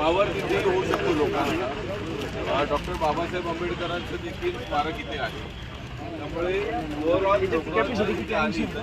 वावर तिथे होऊ शकतो लोकांना. डॉक्टर बाबासाहेब आंबेडकरांचं देखील स्मारक इथे आहे. त्यामुळे ओव्हरऑल तिथे आली तर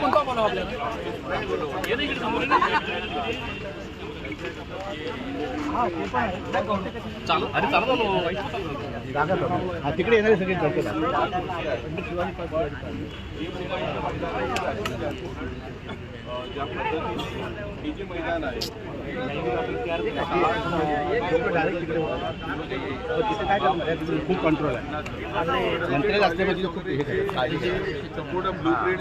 कोण का बोलावं आपल्याला? तिकडे येणारे सगळे ज्या पद्धतीने हे जे मैदान आहे खूप कंट्रोल आहे असल्यामुळे तिथे खूप हे. संपूर्ण ब्लू प्रिंट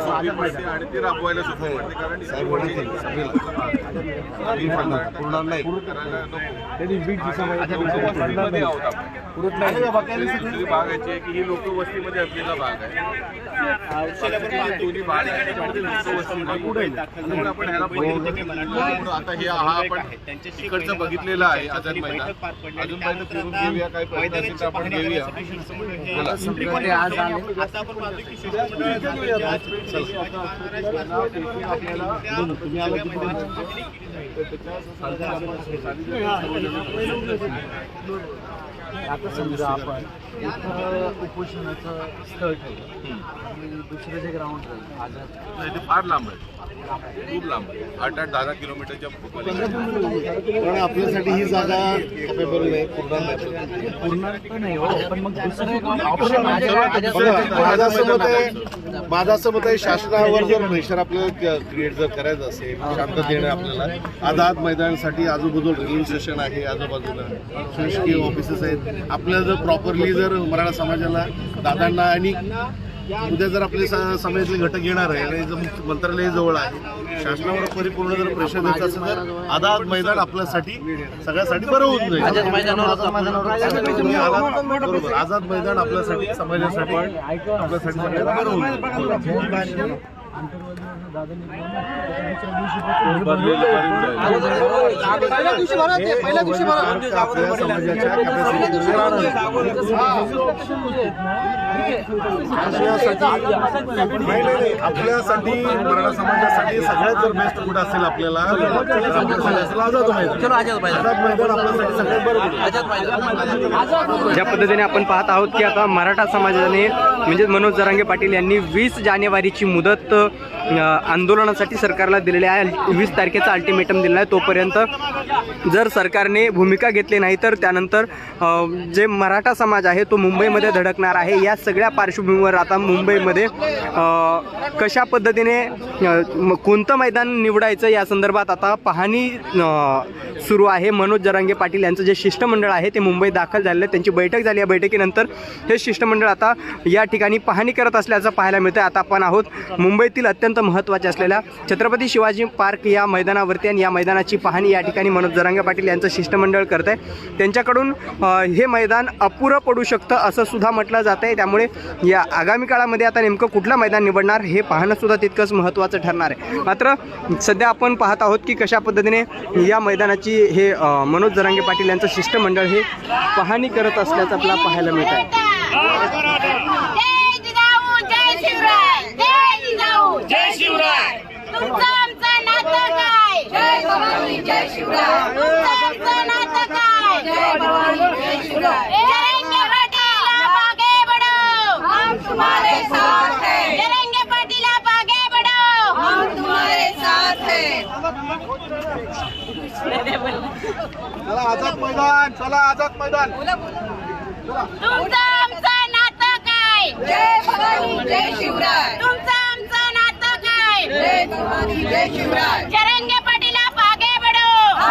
सोपी पडते आणि ती राबवायला सोपी पडते. कारण इथे कोणी ही नाही आहोत आपण. दुसरी बाग याची आहे की ही असलेला भाग आहे दोन्ही भाग आहेत त्याच्यामध्ये लोकवस्ती नाही. त्यामुळे आपण ह्याला बघितलं आता हे हा आपण इकडचं बघितलेलं आहे आझाद मैदान अजून पर्यंत फिरून घेऊया काय प्रश्न असेल तर आपण घेऊया बोला. आला आता समजा आपण इथं उपोषणाचं स्थळ ठेवलं. आणि दुसरं जे ग्राउंड राहील आझाद नाही, ते फार लांब आहे. खूप लांब आहे. आठ आठ दहा दहा किलोमीटरच्या पलीकडे. आपल्यासाठी ही जागा कॅपेबल नाही पूर्ण नाही. पूर्ण तर नाही हो पण मग दुसरं एक ऑप्शन बघा, माझं असं मत आहे माझं असं मत आहे शासनावर जर प्रेशर आपल्याला क्रिएट जर करायचं असेल शांत देणं आपल्याला आझाद मैदानासाठी आजूबाजूला रेल्वे स्टेशन आहे आजूबाजूला शासकीय ऑफिसेस आहेत. आपल्याला जर प्रॉपरली जर मराठा समाजाला दादांना आणि उद्या जर आपले समाजातले घटक येणार आहे आणि जर मंत्रालय जवळ आहे शासनावर परिपूर्ण जर प्रेशर द्यायचं असेल तर आझाद मैदान आपल्यासाठी सगळ्यासाठी बरं होऊन जाईल. बरोबर. आझाद मैदान आपल्यासाठी समाजासाठी आपल्यासाठी सगळ्यांना बरं होईल पहिल्या दिवशी भरा ते पहिल्या दिवशी भरा आपल्या समाजाच्या नाही, नाही, नाही. आपल्यासाठी मराठा समाजासाठी सगळ्यात जर बेस्ट कुठं असेल आपल्याला तर आझाद मैदान आझाद मैदान आपल्यासाठी सगळ्यात बरं पडेल. ज्या पद्धतीने आपण पाहत आहोत की आता मराठा समाजाने म्हणजे मनोज जरांगे पाटील यांनी वीस जानेवारीची मुदत अ, आंदोलनासाठी सरकारला दिलेली आहे वीस तारखेचा अल्टिमेटम दिलेला आहे तोपर्यंत जर सरकारने भूमिका घेतली नाही तर त्यानंतर जे मराठा समाज आहे तो मुंबईमध्ये धडकणार आहे. या सगळ्या पार्श्वभूमीवर आता मुंबईमध्ये कशा पद्धतीने कोणतं मैदान निवडायचं या संदर्भात आता पाहणी सुरू आहे. मनोज जरांगे पाटील यांचं जे शिष्टमंडळ आहे ते मुंबईत दाखल झालेलं आहे. त्यांची बैठक झाली. या बैठकीनंतर हे शिष्टमंडळ आता या ठिकाणी पाहणी करत असल्याचं पाहायला मिळतं आता आपण आहोत मुंबईतील अत्यंत महत्त्वाच्या असलेल्या छत्रपती शिवाजी पार्क या मैदानावरती आणि या मैदानाची पाहणी या ठिकाणी मनोज जरांगे पाटील यांचं शिष्टमंडळ करत आहे त्यांच्याकडून हे मैदान अपुरं पडू शकतं असं सुद्धा म्हटलं जात आहे त्यामुळे या आगामी काळामध्ये आता नेमकं कुठलं मैदान निवडणार हे पाहणं सुद्धा तितकंच महत्त्वाचं ठरणार आहे. मात्र सध्या आपण पाहत आहोत की कशा पद्धतीने या मैदानाची हे मनोज जरांगे पाटील यांचं शिष्टमंडळ हे पाहणी करत असल्याचं आपल्याला पाहायला मिळतं आहे जय जिजाऊ जय शिवराय जय जिजाऊ जय शिवराय तुमचं आमचं नातं काय जय भवानी जय शिवराय तुमचं आमचं नातं काय जय भवानी जय शिवराय जरंगे पाटील आप आगे बढ़ो हम तुम्हारे साथ हैं जरंगे पाटील आप आगे बढ़ो हम तुम्हारे साथ हैं चला आझाद मैदान चला आझाद मैदान. तुमचं आमचं नातं काय? जय भवानी जय शिवराय. तुमचं आमचं नातं काय? जय भवानी जय शिवराय. जरंगे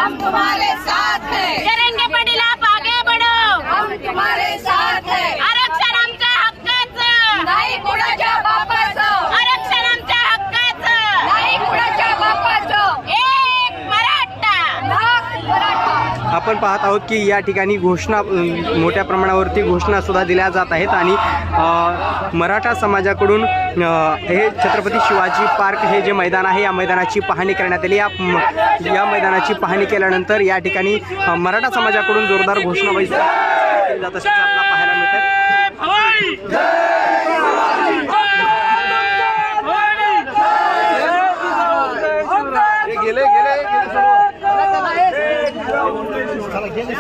हम तुम्हारे साथ आपण पाहत आहोत की या ठिकाणी घोषणा मोठ्या प्रमाणावरती घोषणासुद्धा दिल्या जात आहेत आणि मराठा समाजाकडून हे छत्रपती शिवाजी पार्क हे जे मैदान आहे या मैदानाची पाहणी करण्यात आली. या या मैदानाची पाहणी केल्यानंतर या ठिकाणी मराठा समाजाकडून जोरदार घोषणाबाजी जात असल्याचं आपल्याला पाहायला मिळतं